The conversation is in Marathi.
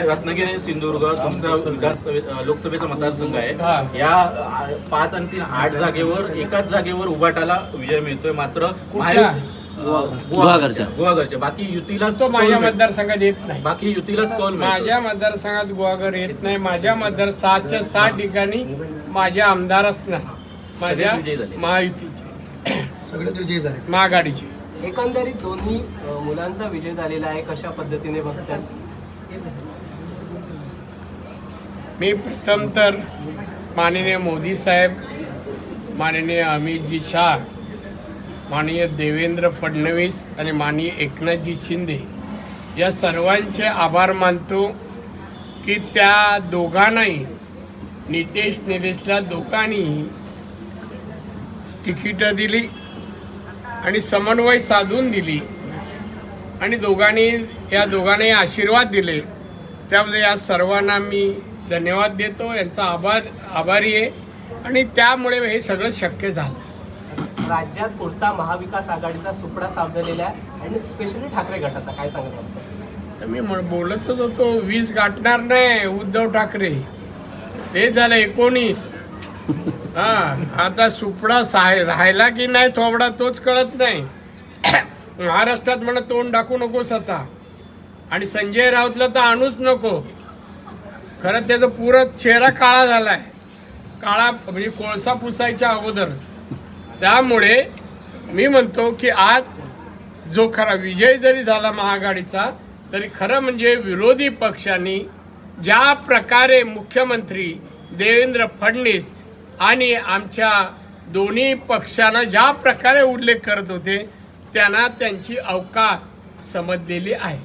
रत्नागिरी सिंधुदुर्ग तुमचा विधान लोकसभेचा मतदारसंघ हा. आहे या पाच आणि तीन आठ जागेवर एकाच जागेवर उभाटाला विजय मिळतोय. मात्र गुहागरच्या. गुहागरच्या. बाकी युतीलाच तो माझ्या मतदारसंघात येत नाही. बाकी युतीलाच कौल मिळतोय. माझ्या मतदारसंघात गुहागर येत नाही. माझ्या मतदार सहाच्या सात ठिकाणी माझ्या आमदारच नाही. माझ्या. महायुतीचे. सगळेच विजयी झाले महाआघाडीचे. एकंदरीत दोन्ही मुलांचा विजय झालेला आहे. कशा पद्धतीने बघतात मी प्रथम तर माननीय मोदी साहेब माननीय अमितजी शाह माननीय देवेंद्र फडणवीस आणि माननीय एकनाथजी शिंदे या सर्वांचे आभार मानतो की त्या दोघांनाही नितेश निलेशला दोघांनीही तिकीटं दिली आणि समन्वय साधून दिली आणि दोघांनी या दोघांनी आशीर्वाद दिले. त्यामध्ये या सर्वांना मी धन्यवाद देतो यांचा आभार आभारी आहे. आणि त्यामुळे हे सगळं शक्य झालं. राज्यात पुरता महाविकास आघाडीचा सुपडा सावधलेला आहे? आणि स्पेशली ठाकरे गटाचा काय सांगत तर मी बोलतच होतो वीस गाठणार नाही उद्धव ठाकरे. ते झालं एकोणीस. हा आता सुपडा राहिला की नाही थोबडा तोच कळत नाही. महाराष्ट्रात म्हणा तोंड टाकू नकोस आता. आणि संजय राऊतला तर आणूच नको. खरं त्याचा पुरा चेहरा काळा झालाय. काळा म्हणजे कोळसा पुसायच्या अगोदर. त्यामुळे मी म्हणतो की आज जो खरा विजय जरी झाला महाआघाडीचा तरी खरं म्हणजे विरोधी पक्षांनी ज्या प्रकारे मुख्यमंत्री देवेंद्र फडणवीस आणि आमच्या दोन्ही पक्षांना ज्या प्रकारे उल्लेख करत होते त्यांना त्यांची अवकात समजलेली आहे.